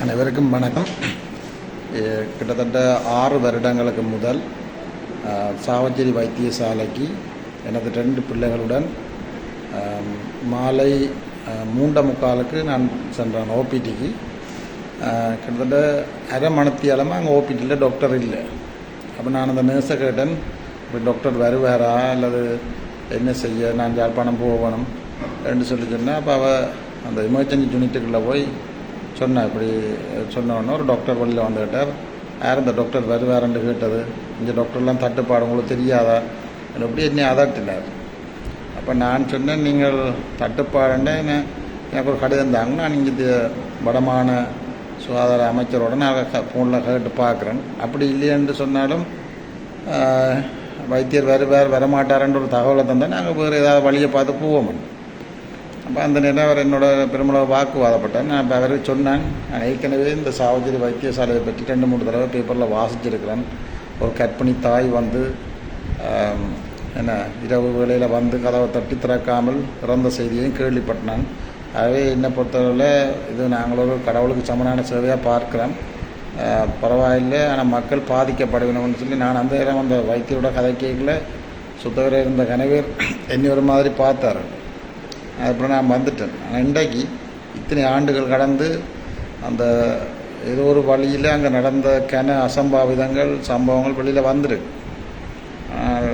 அனைவருக்கும் வணக்கம். கிட்டத்தட்ட ஆறு வருடங்களுக்கு முதல் ஆ, சாவச்சேரி வைத்தியசாலைக்கு எனது ரெண்டு பிள்ளைகளுடன் மாலை மூண்ட மூண்டை முக்காலுக்கு நான் சென்றேன் ஓபிடிக்கு கிட்டத்தட்ட அரை மணத்தியாலமாக அங்கே ஓபிடியில் டாக்டர் இல்லை. அப்போ நான் அந்த நர்ஸை கேட்டேன் இப்போ டாக்டர் வருவாரா? அல்லது என்ன செய்ய? நான் யாழ்ப்பாணம் போகணும். என்று சொல்லி சொன்னேன். அப்போ அவள் அந்த எமர்ஜென்சி யூனிட்டுக்குள்ளே போய் சொன்னேன் இப்படி சொன்னோன்னே ஒரு டாக்டர் வழியில் வந்துக்கிட்டார். யார் இந்த டாக்டர் வருவாருன்னு கேட்டது. இந்த டாக்டர்லாம் தட்டுப்பாடு உங்களுக்கு தெரியாதா? என்ன எப்படி என்னை அதட்டினார். அப்போ நான் சொன்னேன் நீங்கள் தட்டுப்பாடுன்னு என்ன- எனக்கு ஒரு கடிதம் தாங்க. நான் இங்கே வடமான சுகாதார அமைச்சரோட நான் ஃபோனில் கேட்டு பார்க்குறேன். அப்படி இல்லையென்று சொன்னாலும் வைத்தியர் வருவார் வரமாட்டாருன்ற ஒரு தகவலை தந்தால் நாங்கள் வேறு ஏதாவது வழியை பார்த்து போவோம். அப்போ அந்த நேரம் அவர் என்னோட பெருமளவு வாக்குவாதப்பட்டேன் நான் இப்போ அவர் சொன்னேன் நான் ஏற்கனவே இந்த சாவஜரி வைத்தியசாலையை பற்றி ரெண்டு மூணு தடவை பேப்பரில் வாசிச்சிருக்கிறேன். ஒரு கற்பிணி தாய் வந்து என்ன இரவு வேளையில் வந்து கதவை தட்டி திறக்காமல் இறந்த செய்தியையும் கேள்விப்பட்டான். ஆகவே என்னை பொறுத்தவரையில் இது நாங்கள் ஒரு கடவுளுக்கு சமனான சேவையாக பார்க்குறோம். பரவாயில்லை ஆனால் மக்கள் பாதிக்கப்பட வேணும்னு சொல்லி நான் அந்த நேரம் அந்த வைத்தியரோட கதை கேட்கல. சுத்தவரை இருந்த கணவர் என்னை ஒரு மாதிரி பார்த்தாரு. அப்புறம் நான் வந்துட்டேன். ஆனால் இன்றைக்கு இத்தனை ஆண்டுகள் கடந்து அந்த ஏதோ ஒரு வழியில் அங்கே நடந்த கன அசம்பாவிதங்கள் சம்பவங்கள் வெளியில் வந்திருக்கு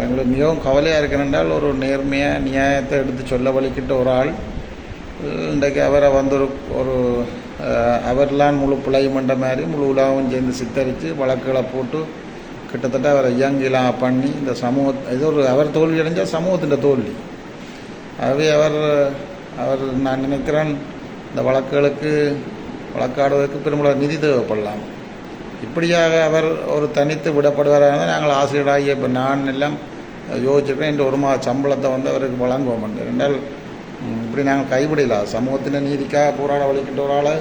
எங்களுக்கு மிகவும் கவலையாக இருக்கிறென்றால் ஒரு நேர்மையாக நியாயத்தை எடுத்து சொல்ல வழிக்கிட்ட ஒரு ஆள் இன்றைக்கு அவரை வந்து ஒரு ஒரு அவர்லாம் முழு பிழைமண்ட மாதிரி முழு உலகம் சேர்ந்து சித்தரித்து வழக்குகளை போட்டு கிட்டத்தட்ட அவரை இயங்கிலாம் பண்ணி இந்த சமூக ஏதோ ஒரு அவர் தோல்வி அடைஞ்சால் சமூகத்தின் தோல்வி. ஆகவே அவர் அவர் நான் நினைக்கிறேன் இந்த வழக்குகளுக்கு வழக்காடுவதற்கு பெரும்பாலும் நிதி தேவைப்படலாம். இப்படியாக அவர் ஒரு தனித்து விடப்படுவாராக நாங்கள் ஆசிரியராகிய இப்போ நான் எல்லாம் யோசிச்சிருக்கேன் இந்த ஒரு மாத சம்பளத்தை வந்து அவருக்கு வழங்குவோம் என்றால் இப்படி நாங்கள் கைவிடல. சமூகத்தின் நீதிக்காக போராட வலிக்கிட்ட ஒரு ஆளை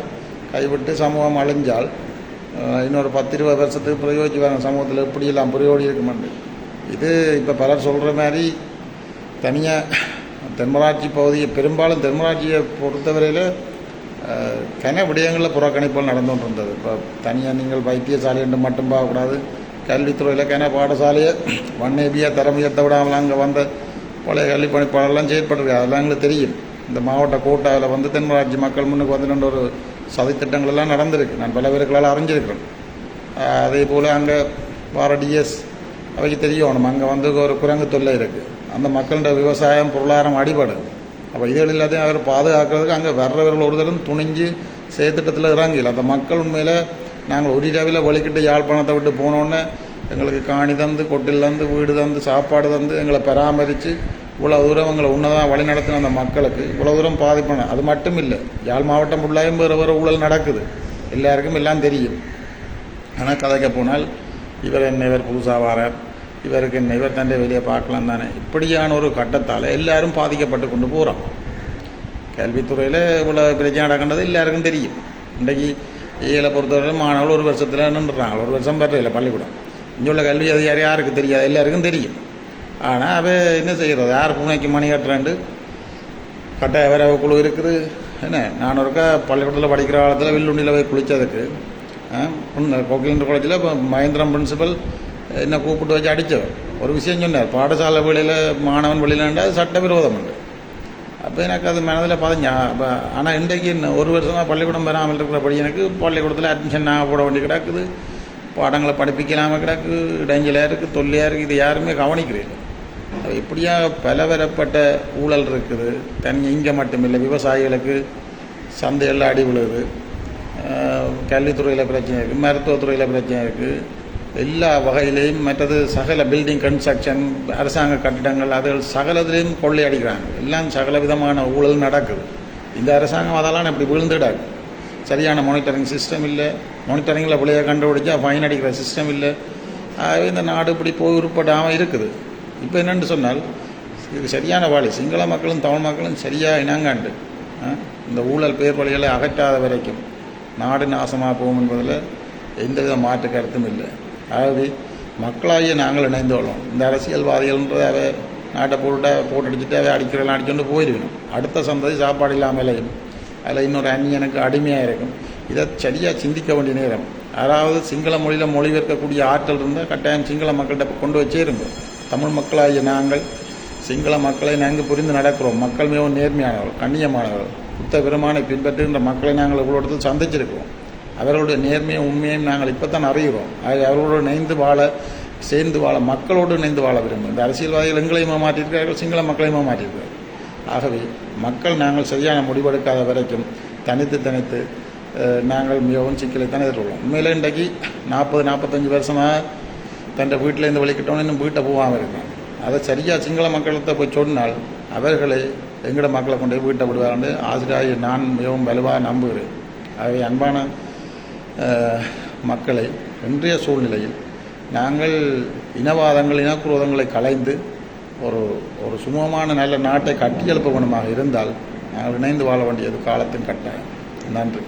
கைவிட்டு சமூகம் அழிஞ்சால் இன்னொரு பத்து இருபது வருஷத்துக்கு பிரயோஜிப்பாங்க சமூகத்தில் எப்படியெல்லாம் பிரயோடி இருக்குமெண்டு இது இப்போ பலர் சொல்கிற மாதிரி தனியாக தென்மராட்சி பகுதியை பெரும்பாலும் தென்மராட்சியை பொறுத்தவரையில் கன விடயங்களில் புறக்கணிப்புகள் நடந்து கொண்டு இருந்தது இப்போ தனியாக நீங்கள் வைத்தியசாலை என்று மட்டும் பார்க்கக்கூடாது. கல்வித்துறையில் கன பாடசாலையை வன்னேபியாக தரம் உயர்த்த விடாமல் அங்கே வந்த பழைய கல்வி பணிப்பாளர்லாம் செயற்பட்டிருக்கு. அதெல்லாம் எங்களுக்கு தெரியும். இந்த மாவட்ட கோட்டாவில் வந்து தென்மராட்சி மக்கள் முன்னுக்கு வந்து ஒரு சதித்திட்டங்கள் எல்லாம் நடந்திருக்கு. நான் பல பேருக்களால் அறிஞ்சிருக்கிறேன். அதே போல் அங்கே வார டிஎஸ் அவைக்கு தெரியணும் அங்கே வந்து ஒரு குரங்கு தொல்லை இருக்குது அந்த மக்கள்கிட்ட விவசாயம் பொருளாதாரம் அடிபடுது. அப்போ இதுகள் எல்லாத்தையும் அவர் பாதுகாக்கிறதுக்கு அங்கே வர்றவர்கள் ஒரு தரம் துணிஞ்சு செயற்திட்டத்தில் இறங்கல அந்த மக்கள் உண்மையில் நாங்கள் ஒரு இரவில் வலிக்கிட்டு யாழ்ப்பாணத்தை விட்டு போனோன்னே எங்களுக்கு காணி தந்து கொட்டில் தந்து வீடு தந்து சாப்பாடு தந்து எங்களை பராமரித்து இவ்வளோ தூரம் எங்களை உன்னதான் வழி நடத்தின அந்த மக்களுக்கு இவ்வளோ தூரம் பாதிப்பான அது மட்டும் இல்லை யாழ் மாவட்டம் ஃபுல்லாயும் வேறு வேறு ஊழல் நடக்குது. எல்லாருக்கும் எல்லாம் தெரியும். ஆனால் கதைக்க போனால் இவர் என்ன இவர் புதுசாக வாரார் இவருக்கு என்ன இவர் தண்டை வெளியே பார்க்கலாம் தானே. இப்படியான ஒரு கட்டத்தால் எல்லாரும் பாதிக்கப்பட்டு கொண்டு போகிறோம் கல்வித்துறையில் இவ்வளோ பிரச்சனை நடக்கின்றது எல்லாருக்கும் தெரியும். இன்றைக்கு ஏழை பொறுத்தவரை மாணவர்கள் ஒரு வருஷத்தில் நின்றுறாங்க. ஒரு வருஷம் இல்லை பள்ளிக்கூடம். இங்கே உள்ள கல்வி அதிகாரி யாருக்கு தெரியாது எல்லாருக்கும் தெரியும். ஆனால் அவ என்ன செய்கிறது யார் பூனைக்கு மணி கட்டுறாண்டு? கட்டாய வேற குழு இருக்குது. என்ன? நான் ஒருக்கா பள்ளிக்கூடத்தில் படிக்கிற காலத்தில் வில்லுண்டியில் போய் குளித்ததுக்கு கோகிலேந்திர காலேஜில் இப்போ மகேந்திரம் பிரின்சிபல் என்னை கூப்பிட்டு வச்சு அடித்தவர் ஒரு விஷயம் சொன்னார் பாடசாலை வெளியில் மாணவன் வெளியிலண்டா அது சட்டவிரோதம் உண்டு அப்போ எனக்கு அது மனதில் பதிஞ்சா அப்போ ஆனால் இன்றைக்கு என்ன ஒரு வருஷமாக பள்ளிக்கூடம் வராமல் இருக்கிற எனக்கு பள்ளிக்கூடத்தில் அட்மிஷன் நான் போட வேண்டி கிடக்குது பாடங்களை படிப்பிக்கலாமல் கிடக்கு இடைஞ்சலாக இருக்குது தொல்லையாக இருக்குது இது யாருமே கவனிக்கிறீர்கள் அது இப்படியா பலவரப்பட்ட ஊழல் இருக்குது தனி இங்கே மட்டுமில்லை விவசாயிகளுக்கு சந்தையெல்லாம் அடி விழுது கல்வித்துறையில் பிரச்சனை இருக்குது மருத்துவத்துறையில் பிரச்சனை இருக்குது எல்லா வகையிலையும் மற்றது சகல பில்டிங் கன்ஸ்ட்ரக்ஷன் அரசாங்க கட்டிடங்கள் அதுகள் சகலத்திலையும் கொள்ளையடிக்கிறாங்க எல்லாம் சகல விதமான ஊழல் நடக்குது. இந்த அரசாங்கம் அதெல்லாம் இப்படி விழுந்துடாது சரியான மானிட்டரிங் சிஸ்டம் இல்லை. மானிட்டரிங்கில் பிள்ளைய கண்டுபிடிச்சா ஃபைன் அடிக்கிற சிஸ்டம் இல்லை. ஆகவே இந்த நாடு இப்படி போய் உருப்படாமல் இருக்குது. இப்போ என்னென்னு சொன்னால் இது சரியான வழி. சிங்கள மக்களும் தமிழ் மக்களும் சரியாக இனங்காண்டு இந்த ஊழல் பேர் வழிகளை அகற்றாத வரைக்கும். நாடு நாசமாக போகும் என்பதில் எந்தவித மாற்று கருத்தும் இல்லை. ஆகவே மக்களாகிய நாங்கள் இணைந்தோளும் இந்த அரசியல்வாதிகள்ன்றதை அவை நாட்டை போட்டு போட்டு அடிச்சுட்டு அடிக்கிறலாம் அடிக்கிறெல்லாம் அடிச்சுட்டு போயிருக்கணும். அடுத்த சந்ததி சாப்பாடு இல்லாமலையும் அதில் இன்னொரு அந்நியனுக்கு அடிமையாக இருக்கும். இதை சரியாக சிந்திக்க வேண்டிய நேரம். அதாவது சிங்கள மொழியில் மொழிபெயர்க்கக்கூடிய ஆற்றல் இருந்தால் கட்டாயம் சிங்கள மக்கள்கிட்ட கொண்டு வச்சே இருந்தோம் தமிழ் மக்களாகிய நாங்கள் சிங்கள மக்களை நாங்கள் புரிந்து நடக்கிறோம். மக்கள் மிகவும் நேர்மையானவர்கள் கண்ணியமானவர்கள். புத்த பெருமானை பின்பற்றுகின்ற மக்களை நாங்கள் இவ்வளோ இடத்துல சந்திச்சிருக்கிறோம். அவர்களுடைய நேர்மையும் உண்மையும் நாங்கள் இப்போ தான் அறிகிறோம். ஆக அவர்களோடு இணைந்து வாழ சேர்ந்து வாழ மக்களோடு இணைந்து வாழ விரும்பும் இந்த அரசியல்வாதிகள் எங்களையும் மாற்றியிருக்கிறார்கள்? சிங்கள மக்களையும் மாற்றியிருக்கிறார்கள்? ஆகவே மக்கள் நாங்கள் சரியான முடிவெடுக்காத வரைக்கும் தனித்து தனித்து நாங்கள் மிகவும் சிக்கலை தான் எதிர்கொள்வோம். உண்மையில் இன்றைக்கு நாற்பது நாற்பத்தஞ்சு வருஷமாக தன் வீட்டிலேருந்து வெளிக்கிட்டோன்னு இன்னும் வீட்டை போகாமல் இருக்கேன். அதை சரியாக சிங்கள மக்கள்கிட்ட போய் சொன்னால் அவர்களை எங்கட மக்களை கொண்டு போய் வீட்டை விடுவார்னு ஆசிரியர் நான் மிகவும் வலுவாக நம்புகிறேன். ஆகவே அன்பான மக்களை இன்றைய சூழ்நிலையில் நாங்கள் இனவாதங்கள் இனக்குரோதங்களை கலைந்து ஒரு ஒரு சுமமான நல்ல நாட்டை கட்டியெழுப்ப வேண்டுமாக இருந்தால் நாங்கள் இணைந்து வாழ வேண்டியது காலத்தின் கட்டாயம். நன்றி.